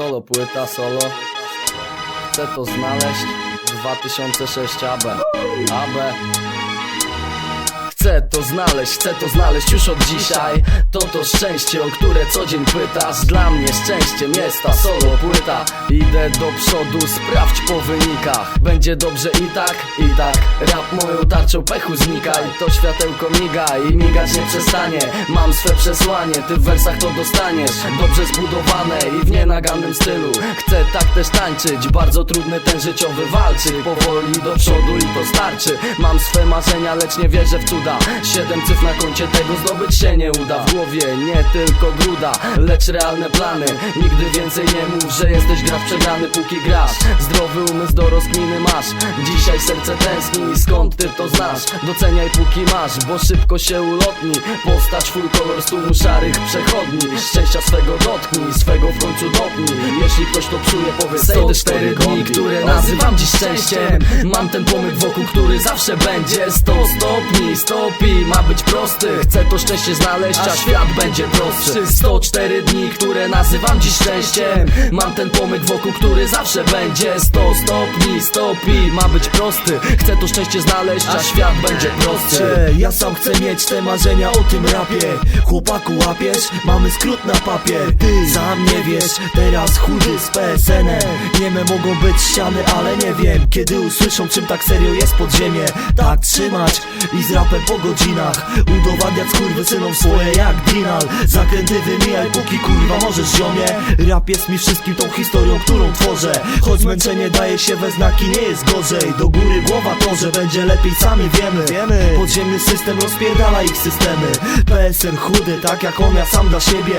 Solo, płyta solo. Chcę to znaleźć. 2006 AB. AB. Chcę to znaleźć, chcę to znaleźć już od dzisiaj. To to szczęście, o które co dzień pytasz. Dla mnie szczęściem jest ta solo płyta. Idę do przodu, sprawdź po wynikach. Będzie dobrze i tak, i tak. Rap moją tarczą pechu znikaj. To światełko miga i migać nie przestanie. Mam swe przesłanie, ty w wersach to dostaniesz. Dobrze zbudowane i w nienagannym stylu. Chcę tak też tańczyć, bardzo trudny ten życiowy walczyk. Powoli do przodu i to starczy. Mam swe marzenia, lecz nie wierzę w cuda Siedem cyfr na koncie, tego zdobyć się nie uda. W głowie nie tylko gruda, lecz realne plany. Nigdy więcej nie mów, że jesteś gracz przegrany póki grasz. Zdrowy umysł do rozkminy masz. Dzisiaj serce tęskni, ty to znasz? Doceniaj póki masz, bo szybko się ulotni. Postać twój kolor z tłumu szarych przechodni. Szczęścia swego dotknij, swego w końcu dopnij. Jeśli ktoś to czuje, powiedz 104 dni, które nazywam dziś szczęściem. Mam ten pomyk wokół, który zawsze będzie. 100 stopni, stopi, ma być prosty. Chcę to szczęście znaleźć, a świat będzie prostszy. 104 dni, które nazywam dziś szczęściem. Mam ten pomyk wokół, który zawsze będzie. 100 stopni, ma być prosty. Chcę to szczęście znaleźć, a świat będzie prostszy Że ja sam chcę mieć te marzenia o tym rapie. Chłopaku łapiesz, mamy skrót na papier. Ty sam nie wiesz, teraz chudy z PSN-em Nieme mogą być ściany, ale nie wiem. Kiedy usłyszą czym tak serio jest podziemie. Tak trzymać i z rapem po godzinach. Udowadniać synom swoje jak Dinal. Zakręty wymijaj póki kurwa możesz ziomie. Rap jest mi wszystkim tą historią, którą tworzę. Choć zmęczenie daje się we znaki, nie jest gorzej. Do góry głowa to, że będzie lepiej, sami wiemy. Wiemy. Podziemny system rozpierdala ich systemy. PSR chudy, tak jak on, ja sam dla siebie.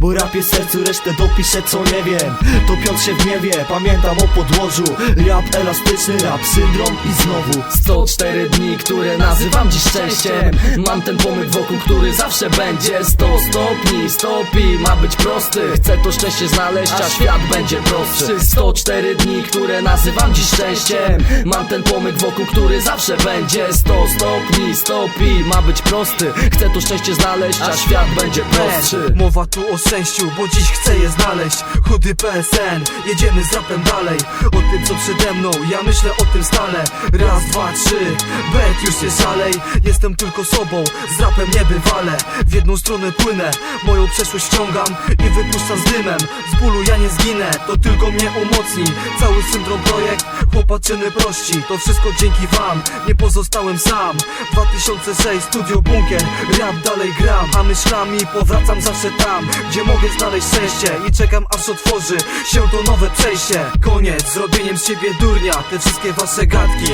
Bo rap jest sercu, resztę dopiszę co nie wiem. Topiąc się w niewie, pamiętam o podłożu. Rap elastyczny, rap syndrom i znowu. 104 dni, które nazywam dziś szczęściem. Mam ten pomyk wokół, który zawsze będzie. 100 stopni, stopi, ma być prosty. Chcę to szczęście znaleźć, a świat będzie prostszy. 104 dni, które nazywam dziś szczęściem. Mam ten pomyk wokół, który zawsze będzie. 100 stopni, stopi, ma być prosty. Chcę to szczęście znaleźć, a świat będzie prostszy. Mowa tu o szczęściu, bo dziś chcę je znaleźć. Chudy PSN, jedziemy z rapem dalej. O tym co przede mną, ja myślę o tym stale. Raz, dwa, trzy, bet już się szalej. Jestem tylko sobą, z rapem nie bywale W jedną stronę płynę, moją przeszłość wciągam I wypuszczam z dymem, z bólu ja nie zginę To tylko mnie umocni, cały syndrom projekt Chłopaczyny prości, to wszystko dzięki wam. Nie pozostałem sam. 2006, studio bunkier. Rap dalej gram, a myślami powracam zawsze tam Gdzie mogę znaleźć szczęście. I czekam aż otworzy się to nowe przejście. Koniec z robieniem z siebie durnia. Te wszystkie wasze gadki.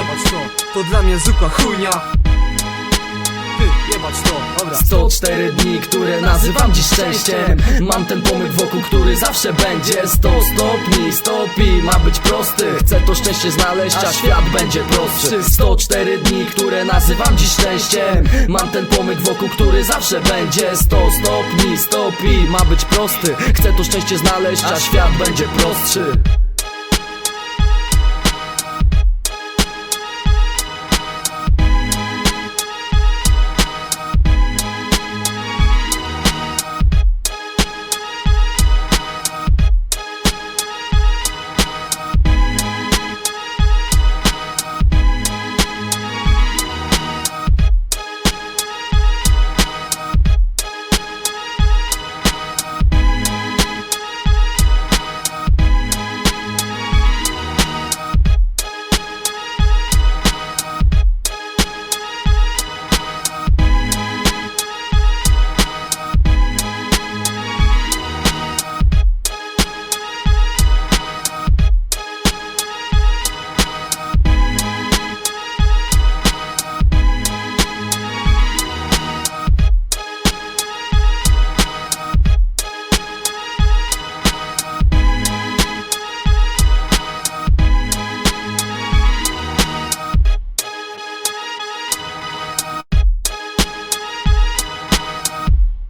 To dla mnie zwykła chujnia 104 dni, które nazywam dziś szczęściem. Mam ten pomyk wokół, który zawsze będzie. 100 stopni, stopi, ma być prosty. Chcę to szczęście znaleźć, a świat będzie prostszy. 104 dni, które nazywam dziś szczęściem. Mam ten pomyk wokół, który zawsze będzie. 100 stopni, stopi, ma być prosty. Chcę to szczęście znaleźć, a świat będzie prostszy